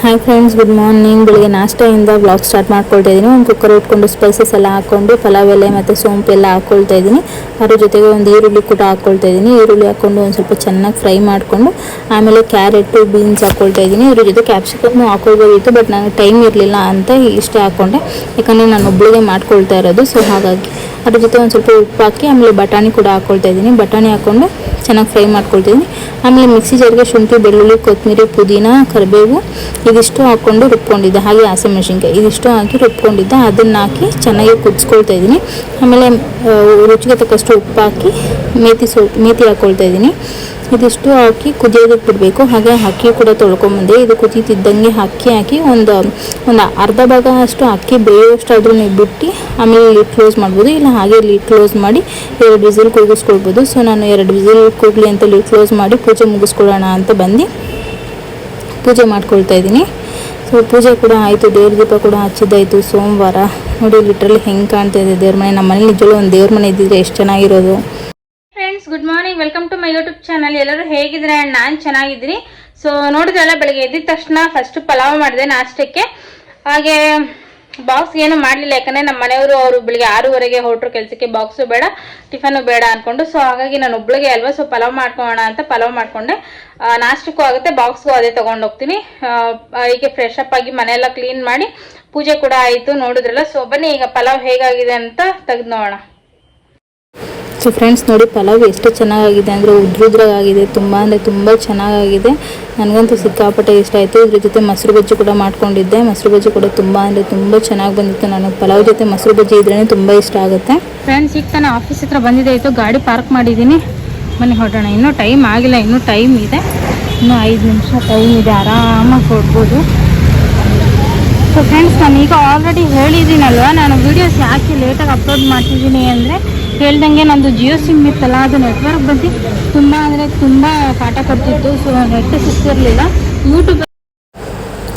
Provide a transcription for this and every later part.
Hi friends good morning ಬೆಳಿಗ್ಗೆ ನಾಷ್ಟೆಯಿಂದ blog start ಮಾಡ್ಕೊಳ್ತಾ ಇದ್ದೀನಿ. ಒಂದು ಕುಕ್ಕರ್ ಇಟ್ಕೊಂಡು ಸ್ಪೈಸಸ್ ಎಲ್ಲ ಹಾಕ್ಕೊಂಡು ಪಲಾವ್ ಎಲೆ ಮತ್ತು ಸೋಂಪು ಎಲ್ಲ ಹಾಕ್ಕೊಳ್ತಾ ಇದ್ದೀನಿ. ಅದ್ರ ಜೊತೆಗೆ ಒಂದು ಈರುಳ್ಳಿ ಕೂಡ ಹಾಕ್ಕೊಳ್ತಾ ಇದ್ದೀನಿ. ಈರುಳ್ಳಿ ಹಾಕ್ಕೊಂಡು ಒಂದು ಸ್ವಲ್ಪ ಚೆನ್ನಾಗಿ ಫ್ರೈ ಮಾಡಿಕೊಂಡು ಆಮೇಲೆ ಕ್ಯಾರೆಟು ಬೀನ್ಸ್ ಹಾಕ್ಕೊಳ್ತಾ ಇದ್ದೀನಿ. ಇದ್ರ ಜೊತೆ ಕ್ಯಾಪ್ಸಿಕಮ್ಮು ಹಾಕ್ಕೊಳ್ಬೋದಿತ್ತು ಬಟ್ ನನಗೆ ಟೈಮ್ ಇರಲಿಲ್ಲ ಅಂತ ಇಷ್ಟೇ ಹಾಕ್ಕೊಂಡೆ ಯಾಕಂದರೆ ನಾನು ಒಬ್ಬಳಿಗೆ ಮಾಡ್ಕೊಳ್ತಾ ಇರೋದು ಸೊ ಹಾಗಾಗಿ. ಅದ್ರ ಜೊತೆ ಒಂದು ಸ್ವಲ್ಪ ಉಪ್ಪು ಹಾಕಿ ಆಮೇಲೆ ಬಟಾಣಿ ಕೂಡ ಹಾಕ್ಕೊಳ್ತಾ ಇದ್ದೀನಿ. ಬಟಾಣಿ ಹಾಕ್ಕೊಂಡು ಚೆನ್ನಾಗಿ ಫ್ರೈ ಮಾಡ್ಕೊಳ್ತಿದ್ದೀನಿ ಆಮೇಲೆ ಮಿಕ್ಸಿ ಜಾರಿಗೆ ಶುಂಠಿ, ಬೆಳ್ಳುಳ್ಳಿ ಕೊತ್ತಂಬರಿ ಪುದೀನ, ಕರಿಬೇವು ಇದಿಷ್ಟು ಹಾಕ್ಕೊಂಡು ರುಬ್ಕೊಂಡಿದ್ದೆ. ಹಾಗೆ ಹಸಿಮೆಣ್ಸಿನ್ಕಾಯಿ ಇದಿಷ್ಟು ಹಾಕಿ ರುಬ್ಕೊಂಡಿದ್ದೆ. ಅದನ್ನು ಹಾಕಿ ಚೆನ್ನಾಗಿ ಕುದಿಸ್ಕೊಳ್ತಾ ಇದ್ದೀನಿ. ಆಮೇಲೆ ರುಚಿಗೆ ತಕ್ಕಷ್ಟು ಉಪ್ಪು ಹಾಕಿ ಮೇತಿ ಸೊ, ಮೇತಿ ಹಾಕ್ಕೊಳ್ತಾ ಇದ್ದೀನಿ. ಇದಿಷ್ಟು ಹಾಕಿ ಕುದಿಯೋದಕ್ಕೆ ಬಿಡಬೇಕು. ಹಾಗೆ ಅಕ್ಕಿ ಕೂಡ ತೊಳ್ಕೊಂಬಂದೆ. ಇದು ಕುದೀತಿದ್ದಂಗೆ ಅಕ್ಕಿ ಹಾಕಿ ಒಂದು ಒಂದು ಅರ್ಧ ಭಾಗ ಅಷ್ಟು ಅಕ್ಕಿ ಬೇಯೋಷ್ಟು ನೀವು ಬಿಟ್ಟು ಆಮೇಲೆ ಲಿಡ್ ಕ್ಲೋಸ್ ಮಾಡ್ಬೋದು. ಇಲ್ಲ ಹಾಗೆ ಲಿಡ್ ಕ್ಲೋಸ್ ಮಾಡಿ ಎರಡು ವಿಸಿಲ್ ಕೂಗಿಸ್ಕೊಳ್ಬೋದು ಸೊ, ನಾನು ಎರಡು ವಿಸಿಲ್ ಕೂಗಲಿ ಅಂತ ಲಿಡ್ ಕ್ಲೋಸ್ ಮಾಡಿ ಪೂಜೆ ಮುಗಿಸ್ಕೊಳ್ಳೋಣ ಅಂತ ಬಂದು. ಪೂಜೆ ಮಾಡ್ಕೊಳ್ತಾ ಇದ್ದೀನಿ. ಸೊ ಪೂಜೆ ಕೂಡ ಆಯಿತು, ದೇವ್ರ ದೀಪ ಕೂಡ ಹಚ್ಚಿದ್ದಾಯಿತು ಸೋಮವಾರ. ನೋಡಿ ಲಿಟ್ರಲಿ ಹೆಂಗೆ ಕಾಣ್ತಾ ಇದೆ ದೇವ್ರ ಮನೆ. ನಮ್ಮ ಮನೇಲಿ ನಿಜವೂ ಒಂದು ದೇವ್ರ ಮನೆ ಇದ್ದಿದ್ರೆ ಎಷ್ಟು ಚೆನ್ನಾಗಿರೋದು. Friends good morning welcome to my YouTube channel ಎಲ್ಲರೂ ಹೇಗಿದ್ರೆ ಆ್ಯಂಡ್ ನಾನು ಚೆನ್ನಾಗಿದ್ದೀನಿ. ಸೊ ನೋಡಿದ್ರಲ್ಲ, ಬೆಳಗ್ಗೆ ಎದ್ದಿದ ತಕ್ಷಣ ಫಸ್ಟ್ ಪಲಾವ್ ಮಾಡಿದೆ ನಾಷ್ಟಕ್ಕೆ. ಹಾಗೆ ಬಾಕ್ಸ್ ಏನು ಮಾಡಲಿಲ್ಲ, ಯಾಕಂದರೆ ನಮ್ಮ ಮನೆಯವರು ಅವರು ಬೆಳಿಗ್ಗೆ ಆರೂವರೆಗೆ ಹೊರಟ್ರು, ಕೆಲಸಕ್ಕೆ ಬಾಕ್ಸು ಬೇಡ ಟಿಫನು ಬೇಡ ಅಂದ್ಕೊಂಡು ಸೊ ಹಾಗಾಗಿ ನಾನು ಒಬ್ಳಿಗೆ ಅಲ್ವಾ ಸೊ ಪಲಾವ್ ಮಾಡ್ಕೊಳ್ಳೋಣ ಅಂತ ಪಲಾವ್ ಮಾಡಿಕೊಂಡೆ. ನಾಷ್ಟಕ್ಕೂ ಆಗುತ್ತೆ ಬಾಕ್ಸ್ಗೂ ಅದೇ ತೊಗೊಂಡೋಗ್ತೀನಿ. ಹೀಗೆ ಫ್ರೆಶ್ ಅಪ್ ಆಗಿ ಮನೆಯೆಲ್ಲ ಕ್ಲೀನ್ ಮಾಡಿ, ಪೂಜೆ ಕೂಡ ಆಯಿತು, ನೋಡಿದ್ರಲ್ಲ ಸೊ ಬನ್ನಿ, ಈಗ ಪಲಾವ್ ಹೇಗಾಗಿದೆ ಅಂತ ತೆಗೆದು ನೋಡೋಣ. ಸೊ ಫ್ರೆಂಡ್ಸ್ ನೋಡಿ, ಪಲಾವ್ ಎಷ್ಟು ಚೆನ್ನಾಗಿದೆ ಅಂದರೆ ಉದ್ರುದ್ರಾಗಿದೆ ತುಂಬ ಅಂದರೆ ತುಂಬ ಚೆನ್ನಾಗಿದೆ ನನಗಂತೂ ಸಿಕ್ಕಾಪಟ್ಟೆ ಇಷ್ಟ ಆಯಿತು. ಇದ್ರ ಜೊತೆ ಮೊಸರು ಬಜ್ಜಿ ಕೂಡ ಮಾಡ್ಕೊಂಡಿದ್ದೆ. ಮೊಸರು ಬಜ್ಜಿ ಕೂಡ ತುಂಬ ಅಂದರೆ ತುಂಬ ಚೆನ್ನಾಗಿ ಬಂದಿತ್ತು. ನನಗೆ ಪಲಾವ್ ಜೊತೆ ಮೊಸರು ಬಜ್ಜಿ ಇದ್ರೇ ತುಂಬ ಇಷ್ಟ ಆಗುತ್ತೆ. ಫ್ರೆಂಡ್ಸ್ ಈಗ ತಾನೇ ಆಫೀಸ್ ಹತ್ರ ಬಂದಿದೆ. ಆಯಿತು, ಗಾಡಿ ಪಾರ್ಕ್ ಮಾಡಿದ್ದೀನಿ. ಬನ್ನಿ, ಹೊರಡೋಣ. ಇನ್ನೂ ಟೈಮ್ ಆಗಿಲ್ಲ. ಇನ್ನೂ ಟೈಮ್ ಇದೆ. ಇನ್ನೂ ಐದು ನಿಮಿಷ ಟೈಮ್ ಇದೆ. ಆರಾಮಾಗಿ ಹೊರಡ್ಬೋದು. ಸೊ ಫ್ರೆಂಡ್ಸ್ ನಾನು ಈಗ ಆಲ್ರೆಡಿ ಹೇಳಿದ್ದೀನಲ್ವ? ನಾನು ವೀಡಿಯೋಸ್ ಯಾಕೆ ಲೇಟಾಗಿ ಅಪ್ಲೋಡ್ ಮಾಡ್ತಿದ್ದೀನಿ ಅಂದರೆ ಹೇಳ್ದಂಗೆ ನಂದು ಜಿಯೋ ಸಿಮ್ ಇತ್ತಲ್ಲ, ಅದು ನೆಟ್ವರ್ಕ್ ಬಗ್ಗೆ ತುಂಬ ಅಂದರೆ ತುಂಬ ಪಾಠ ಕೊಡ್ತಿತ್ತು ಸೊ ನೆಟ್ ಸಿಗ್ತಿರಲಿಲ್ಲ. ಯೂಟ್ಯೂಬ್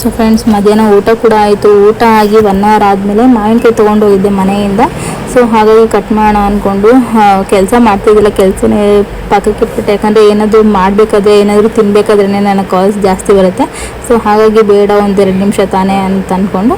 ಸೊ ಫ್ರೆಂಡ್ಸ್ ಮಧ್ಯಾಹ್ನ ಊಟ ಕೂಡ ಆಯಿತು. ಊಟ ಆಗಿ ಒನ್ ಅವರ್ ಆದಮೇಲೆ ಮಾವಿನಕಾಯಿ ತೊಗೊಂಡು ಹೋಗಿದ್ದೆ ಮನೆಯಿಂದ. ಸೊ ಹಾಗಾಗಿ ಕಟ್ ಮಾಡೋಣ ಅಂದ್ಕೊಂಡು ಕೆಲಸ ಮಾಡ್ತಿದ್ದಿಲ್ಲ. ಕೆಲಸನೇ ಪಕ್ಕಕ್ಕೆ ಇಟ್ಬಿಟ್ಟೆ. ಯಾಕಂದರೆ ಏನಾದರೂ ಮಾಡಬೇಕಾದ್ರೆ, ಏನಾದರೂ ತಿನ್ನಬೇಕಾದ್ರೆ ನನಗೆ ಕಾಲ್ಸ್ ಜಾಸ್ತಿ ಬರುತ್ತೆ. ಸೊ ಹಾಗಾಗಿ ಬೇಡ, ಒಂದೆರಡು ನಿಮಿಷ ತಾನೇ ಅಂತ ಅಂದ್ಕೊಂಡು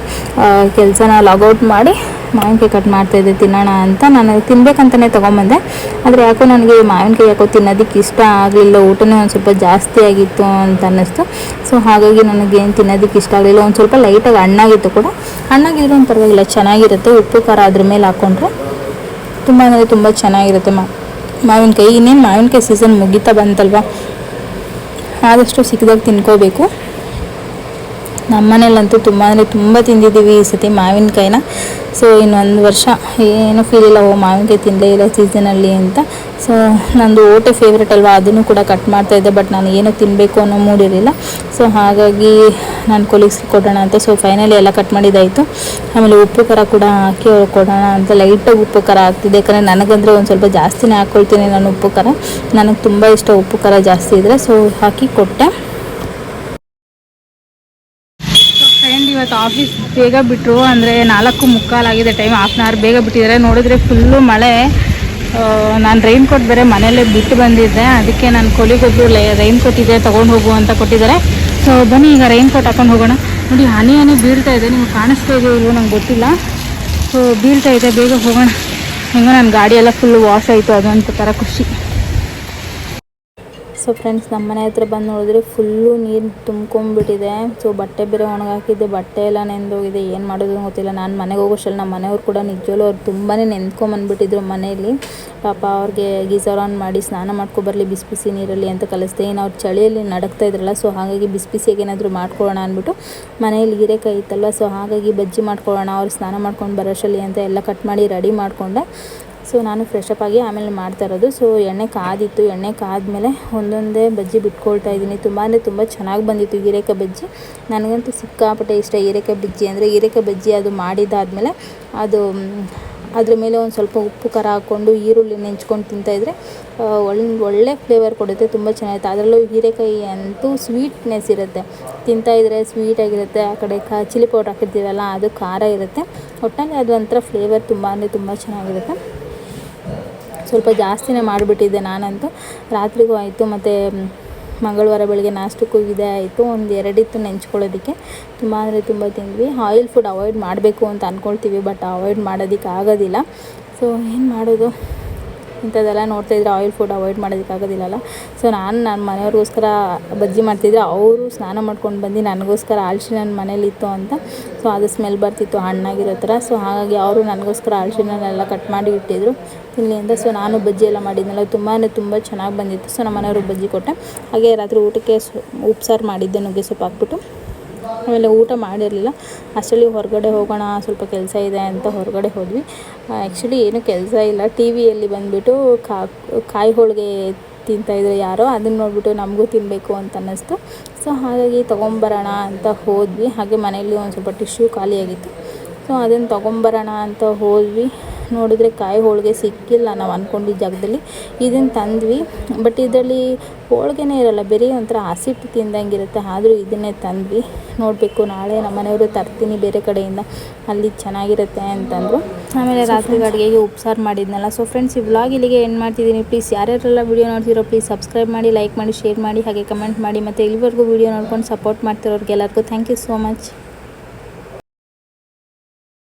ಕೆಲಸನ ಲಾಗೌಟ್ ಮಾಡಿ ಮಾವಿನಕಾಯಿ ಕಟ್ ಮಾಡ್ತಾಯಿದ್ದೆ ತಿನ್ನೋಣ ಅಂತ ನಾನು ತಿನ್ಬೇಕಂತಲೇ ತೊಗೊಂಬಂದೆ. ಆದರೆ ಯಾಕೋ ನನಗೆ ಮಾವಿನಕಾಯಿ ಯಾಕೋ ತಿನ್ನೋದಕ್ಕೆ ಇಷ್ಟ ಆಗಲಿಲ್ಲ, ಊಟನೇ ಒಂದು ಸ್ವಲ್ಪ ಜಾಸ್ತಿ ಆಗಿತ್ತು ಅಂತ ಅನ್ನಿಸ್ತು. ಸೊ ಹಾಗಾಗಿ ನನಗೇನು ತಿನ್ನೋದಕ್ಕೆ ಇಷ್ಟ ಆಗಲಿಲ್ಲ. ಒಂದು ಸ್ವಲ್ಪ ಲೈಟಾಗಿ ಹಣ್ಣಾಗಿತ್ತು ಕೂಡ. ಹಣ್ಣಾಗಿರೋ ಪರವಾಗಿಲ್ಲ, ಚೆನ್ನಾಗಿರುತ್ತೆ. ಉಪ್ಪು, ಖಾರ ಅದ್ರ ಮೇಲೆ ಹಾಕ್ಕೊಂಡ್ರೆ ತುಂಬ ಅಂದರೆ ತುಂಬ ಚೆನ್ನಾಗಿರುತ್ತೆ ಮಾ ಮಾವಿನಕಾಯಿ. ಇನ್ನೇನು ಮಾವಿನಕಾಯಿ ಸೀಸನ್ ಮುಗಿತಾ ಬಂತಲ್ವಾ? ಆದಷ್ಟು ಸಿಕ್ಕಿದಾಗ ತಿನ್ಕೋಬೇಕು. ನಮ್ಮ ಮನೇಲಂತೂ ತುಂಬ ಅಂದರೆ ತುಂಬ ತಿಂದಿದ್ದೀವಿ ಈ ಸತಿ ಮಾವಿನಕಾಯಿನ. ಸೊ ಇನ್ನೊಂದು ವರ್ಷ ಏನೂ ಫೀಲ್ ಇಲ್ಲ. ಓ, ಮಾವಿನಕಾಯಿ ತಿನ್ನಲೇ ಇಲ್ಲ ಸೀಸನಲ್ಲಿ ಅಂತ. ಸೊ ನಂದು ಓಟೆ ಫೇವ್ರೇಟ್ ಅಲ್ವಾ? ಅದನ್ನು ಕೂಡ ಕಟ್ ಮಾಡ್ತಾ ಇದ್ದೆ ಬಟ್ ನಾನು ಏನೂ ತಿನ್ನಬೇಕು ಅನ್ನೋ ಮೂಡಿರಲಿಲ್ಲ ಸೊ ಹಾಗಾಗಿ ನಾನು ಕೊಲೀಗ್ಸ್ಗೆ ಕೊಡೋಣ ಅಂತ. ಸೊ ಫೈನಲಿ ಎಲ್ಲ ಕಟ್ ಮಾಡಿದ್ದಾಯಿತು ಆಮೇಲೆ ಉಪ್ಪು ಖಾರ ಕೂಡ ಹಾಕಿ ಕೊಡೋಣ ಅಂತ. ಲೈಟಾಗಿ ಉಪ್ಪು ಖಾರ ಆಗ್ತಿದೆ. ಯಾಕಂದರೆ ನನಗಂದರೆ ಒಂದು ಸ್ವಲ್ಪ ಜಾಸ್ತಿನೇ ಹಾಕ್ಕೊಳ್ತೀನಿ ನಾನು ಉಪ್ಪು ಖಾರ. ನನಗೆ ತುಂಬ ಇಷ್ಟ ಉಪ್ಪು ಖಾರ ಜಾಸ್ತಿ ಇದ್ದರೆ ಸೊ ಹಾಕಿ ಕೊಟ್ಟೆ. ಇವತ್ತು ಆಫೀಸ್ ಬೇಗ ಬಿಟ್ಟರು ಅಂದರೆ ನಾಲ್ಕು ಮುಕ್ಕಾಲಾಗಿದೆ ಟೈಮ್ ಹಾಫ್ ಆನ್ ಅವರ್ ಬೇಗ ಬಿಟ್ಟಿದ್ದಾರೆ. ನೋಡಿದ್ರೆ ಫುಲ್ಲು ಮಳೆ. ನಾನು ರೈನ್ ಕೋಟ್ ಬೇರೆ ಮನೆಯಲ್ಲೇ ಬಿಟ್ಟು ಬಂದಿದ್ದೆ. ಅದಕ್ಕೆ ನಾನು ಕೊಲಿಗೊಬ್ಬರು ರೈನ್ ಕೋಟ್ ಇದೆ, ತೊಗೊಂಡು ಹೋಗು ಅಂತ ಕೊಟ್ಟಿದ್ದಾರೆ. ಸೊ ಬನ್ನಿ, ಈಗ ರೈನ್ ಕೋಟ್ ಹಾಕೊಂಡು ಹೋಗೋಣ. ನೋಡಿ, ಹನಿ ಹನಿ ಬೀಳ್ತಾ ಇದೆ. ನಿಮ್ಗೆ ಕಾಣಿಸ್ತಾ ಇದೆ ಇಲ್ವೋ ನಂಗೆ ಗೊತ್ತಿಲ್ಲ. ಸೊ ಬೀಳ್ತಾ ಇದೆ. ಬೇಗ ಹೋಗೋಣ. ಹೆಂಗೋ ನನ್ನ ಗಾಡಿ ಫುಲ್ಲು ಫುಲ್ ವಾಶ್ ಆಯಿತು. ಅದೊಂದು ಥರ ಖುಷಿ. ಸೊ ಫ್ರೆಂಡ್ಸ್ ನಮ್ಮ ಮನೆ ಹತ್ರ ಬಂದು ನೋಡಿದ್ರೆ ಫುಲ್ಲು ನೀರು ತುಂಬ್ಕೊಂಡ್ಬಿಟ್ಟಿದೆ. ಸೊ ಬಟ್ಟೆ ಬೇರೆ ಒಣಗಾಕಿದ್ದೆ ಬಟ್ಟೆ ಎಲ್ಲ ನೆಂದೋಗಿದೆ. ಏನು ಮಾಡೋದು ಗೊತ್ತಿಲ್ಲ. ನಾನು ಮನೆಗೆ ಹೋಗೋಷ್ಟಲ್ಲಿ ನಮ್ಮ ಮನೆಯವ್ರು ಕೂಡ ನಿಜವಲ್ಲೂ ಅವ್ರು ತುಂಬಾ ನೆಂದ್ಕೊಂಬಂದ್ಬಿಟ್ಟಿದ್ರು ಮನೆಯಲ್ಲಿ. ಪಾಪ ಅವ್ರಿಗೆ ಗೀಸರ್ ಆನ್ ಮಾಡಿ ಸ್ನಾನ ಮಾಡ್ಕೊಬರಲಿ ಬಿಸಿ ಬಿಸಿ ನೀರಲ್ಲಿ ಅಂತ ಕಲಿಸ್ದೆ. ಏನು ಅವ್ರು ಚಳಿಯಲ್ಲಿ ನಡಕ್ತಾ ಇದ್ರಲ್ಲ ಸೊ ಹಾಗಾಗಿ ಬಿಸಿ ಬಿಸಿಯಾಗಿ ಏನಾದರೂ ಮಾಡ್ಕೊಳ್ಳೋಣ ಅಂದ್ಬಿಟ್ಟು ಮನೆಯಲ್ಲಿ ಹೀರೆಕಾಯಿ ಇತ್ತಲ್ವ ಸೊ ಹಾಗಾಗಿ ಬಜ್ಜಿ ಮಾಡ್ಕೊಳ್ಳೋಣ ಅವ್ರು ಸ್ನಾನ ಮಾಡ್ಕೊಂಡು ಬರೋಷ್ಟಲ್ಲಿ ಅಂತ ಎಲ್ಲ ಕಟ್ ಮಾಡಿ ರೆಡಿ ಮಾಡಿಕೊಂಡೆ. ಸೊ ನಾನು ಫ್ರೆಶ್ ಅಪ್ ಆಗಿ ಆಮೇಲೆ ಮಾಡ್ತಾ ಇರೋದು. ಸೊ ಎಣ್ಣೆ ಕಾದಿತ್ತು. ಎಣ್ಣೆ ಕಾದ್ಮೇಲೆ ಒಂದೊಂದೇ ಬಜ್ಜಿ ಬಿಟ್ಕೊಳ್ತಾ ಇದ್ದೀನಿ. ತುಂಬ ಅಂದರೆ ತುಂಬ ಚೆನ್ನಾಗಿ ಬಂದಿತ್ತು ಹೀರೆಕಾಯಿ ಬಜ್ಜಿ. ನನಗಂತೂ ಸಿಕ್ಕಾಪಟ್ಟೆ ಇಷ್ಟ ಹೀರೆಕಾಯಿ ಬಜ್ಜಿ. ಅಂದರೆ ಹೀರೆಕಾಯಿ ಬಜ್ಜಿ ಅದು ಮಾಡಿದ್ದಾದಮೇಲೆ ಅದು, ಅದ್ರ ಮೇಲೆ ಒಂದು ಸ್ವಲ್ಪ ಉಪ್ಪು, ಖಾರ ಹಾಕ್ಕೊಂಡು ಈರುಳ್ಳಿ ನೆಂಚ್ಕೊಂಡು ತಿಂತಾಯಿದ್ರೆ ಒಳ್ಳೆ ಒಳ್ಳೆ ಫ್ಲೇವರ್ ಕೊಡುತ್ತೆ. ತುಂಬ ಚೆನ್ನಾಗಿರುತ್ತೆ. ಅದರಲ್ಲೂ ಹೀರೆಕಾಯಿ ಅಂತೂ ಸ್ವೀಟ್ನೆಸ್ ಇರುತ್ತೆ. ತಿಂತಾಯಿದ್ರೆ ಸ್ವೀಟಾಗಿರುತ್ತೆ ಆ ಕಡೆ ಕಾ, ಚಿಲ್ಲಿ ಪೌಡ್ರ್ ಹಾಕಿರ್ತೀವಲ್ಲ, ಅದು ಖಾರ ಇರುತ್ತೆ. ಒಟ್ಟಿನಲ್ಲಿ ಅದು ಒಂಥರ ಫ್ಲೇವರ್ ತುಂಬ ಅಂದರೆ ತುಂಬ ಚೆನ್ನಾಗಿರುತ್ತೆ. ಸ್ವಲ್ಪ ಜಾಸ್ತಿನೇ ಮಾಡಿಬಿಟ್ಟಿದ್ದೆ ನಾನಂತೂ. ರಾತ್ರಿಗೂ ಆಯಿತು, ಮತ್ತು ಮಂಗಳವಾರ ಬೆಳಗ್ಗೆ ನಾಷ್ಟಕ್ಕೂ ಇದೇ ಆಯಿತು. ಒಂದು ಎರಡಿತ್ತು ನೆಂಚ್ಕೊಳ್ಳೋದಕ್ಕೆ. ತುಂಬ ಅಂದರೆ ತುಂಬ ತಿಂದ್ವಿ. ಆಯಿಲ್ ಫುಡ್ ಅವಾಯ್ಡ್ ಮಾಡಬೇಕು ಅಂತ ಅಂದ್ಕೊಳ್ತೀವಿ ಬಟ್ ಅವಾಯ್ಡ್ ಮಾಡೋದಕ್ಕೆ ಆಗೋದಿಲ್ಲ. ಸೊ ಏನು ಮಾಡೋದು? ಇಂಥದ್ದೆಲ್ಲ ನೋಡ್ತಾ ಇದ್ರೆ ಆಯಿಲ್ ಫುಡ್ ಅವಾಯ್ಡ್ ಮಾಡೋದಕ್ಕಾಗೋದಿಲ್ಲಲ್ಲ ಸೊ ನಾನು ನನ್ನ ಮನೆಯವ್ರಿಗೋಸ್ಕರ ಬಜ್ಜಿ ಮಾಡ್ತಿದ್ದೆ ಅವರು ಸ್ನಾನ ಮಾಡ್ಕೊಂಡು ಬಂದು ನನಗೋಸ್ಕರ ಆಳ್ಸಿ ನನ್ನ ಮನೇಲಿತ್ತು ಅಂತ. ಸೊ ಅದು ಸ್ಮೆಲ್ ಬರ್ತಿತ್ತು, ಹಣ್ಣಾಗಿರೋ ಥರ. ಸೊ ಹಾಗಾಗಿ ಅವರು ನನಗೋಸ್ಕರ ಆಳ್ಸಿನೆಲ್ಲ ಕಟ್ ಮಾಡಿ ಇಟ್ಟಿದ್ರು. ಅಂತ ಸೊ, ನಾನು ಬಜ್ಜಿ ಎಲ್ಲ ಮಾಡಿದ್ನಲ್ಲ ತುಂಬಾ ತುಂಬ ಚೆನ್ನಾಗಿ ಬಂದಿತ್ತು. ಸೊ ನಮ್ಮ ಮನೆಯವ್ರಿಗೆ ಬಜ್ಜಿ ಕೊಟ್ಟೆ. ಹಾಗೆ ರಾತ್ರಿ ಊಟಕ್ಕೆ ಸು ಉಪ್ಸಾರು ಮಾಡಿದ್ದೆ ನುಗ್ಗೆ ಸೊಪ್ಪು ಹಾಕ್ಬಿಟ್ಟು. ಆಮೇಲೆ ಊಟ ಮಾಡಿರಲಿಲ್ಲ. ಅಷ್ಟರಲ್ಲಿ ಹೊರಗಡೆ ಹೋಗೋಣ, ಸ್ವಲ್ಪ ಕೆಲಸ ಇದೆ ಅಂತ ಹೊರಗಡೆ ಹೋದ್ವಿ. ಆ್ಯಕ್ಚುಲಿ ಏನು ಕೆಲಸ ಇಲ್ಲ. ಟಿ ವಿಯಲ್ಲಿ ಬಂದುಬಿಟ್ಟು ಕಾಯಿ ಹೋಳಿಗೆ ತಿಂತಾಯಿದ್ರು ಯಾರೋ ಅದನ್ನು ನೋಡಿಬಿಟ್ಟು ನಮಗೂ ತಿನ್ನಬೇಕು ಅಂತ ಅನ್ನಿಸ್ತು. ಸೊ, ಹಾಗಾಗಿ ತೊಗೊಂಬರೋಣ ಅಂತ ಹೋದ್ವಿ. ಹಾಗೆ ಮನೆಯಲ್ಲಿ ಒಂದು ಸ್ವಲ್ಪ ಟಿಶ್ಯೂ ಖಾಲಿಯಾಗಿತ್ತು. ಸೊ, ಅದನ್ನು ತೊಗೊಂಬರೋಣ ಅಂತ ಹೋದ್ವಿ. ನೋಡಿದ್ರೆ ಕಾಯಿ ಹೋಳಿಗೆ ಸಿಕ್ಕಿಲ್ಲ ನಾವು ಅಂದ್ಕೊಂಡಿದ್ದ ಜಾಗದಲ್ಲಿ. ಇದನ್ನು ತಂದ್ವಿ. ಬಟ್ ಇದರಲ್ಲಿ ಹೋಳಿಗೆನೇ ಇರಲ್ಲ ಬರೀ ಒಂಥರ ಹಸಿಟ್ಟು ತಿಂದಂಗೆ ಇರುತ್ತೆ ಆದರೂ ಇದನ್ನೇ ತಂದ್ವಿ. ನೋಡಬೇಕು ನಾಳೆ ನಮ್ಮ ಮನೆಯವರು ತರ್ತೀನಿ ಬೇರೆ ಕಡೆಯಿಂದ. ಅಲ್ಲಿ ಚೆನ್ನಾಗಿರುತ್ತೆ ಅಂತಂದರು. ಆಮೇಲೆ ರಾತ್ರಿ ಅಡುಗೆಗೆ ಉಪ್ಸಾರು ಮಾಡಿದ್ನಲ್ಲ. ಸೊ ಫ್ರೆಂಡ್ಸ್ ಈ ವ್ಲಾಗ್ ಇಲ್ಲಿಗೆ ಎಂಡ್ ಮಾಡ್ತಿದ್ದೀನಿ. ಪ್ಲೀಸ್ ಯಾರ್ಯಾರೆಲ್ಲ ವೀಡಿಯೋ ನೋಡ್ತಿರೋ ಪ್ಲೀಸ್ ಸಬ್ಸ್ಕ್ರೈಬ್ ಮಾಡಿ ಲೈಕ್ ಮಾಡಿ ಶೇರ್ ಮಾಡಿ ಹಾಗೆ ಕಮೆಂಟ್ ಮಾಡಿ ಮತ್ತು ಇಲ್ಲಿವರೆಗೂ ವೀಡಿಯೋ ನೋಡ್ಕೊಂಡು ಸಪೋರ್ಟ್ ಮಾಡ್ತಿರೋರಿಗೆಲ್ಲರಿಗೂ ಥ್ಯಾಂಕ್ ಯು ಸೋ ಮಚ್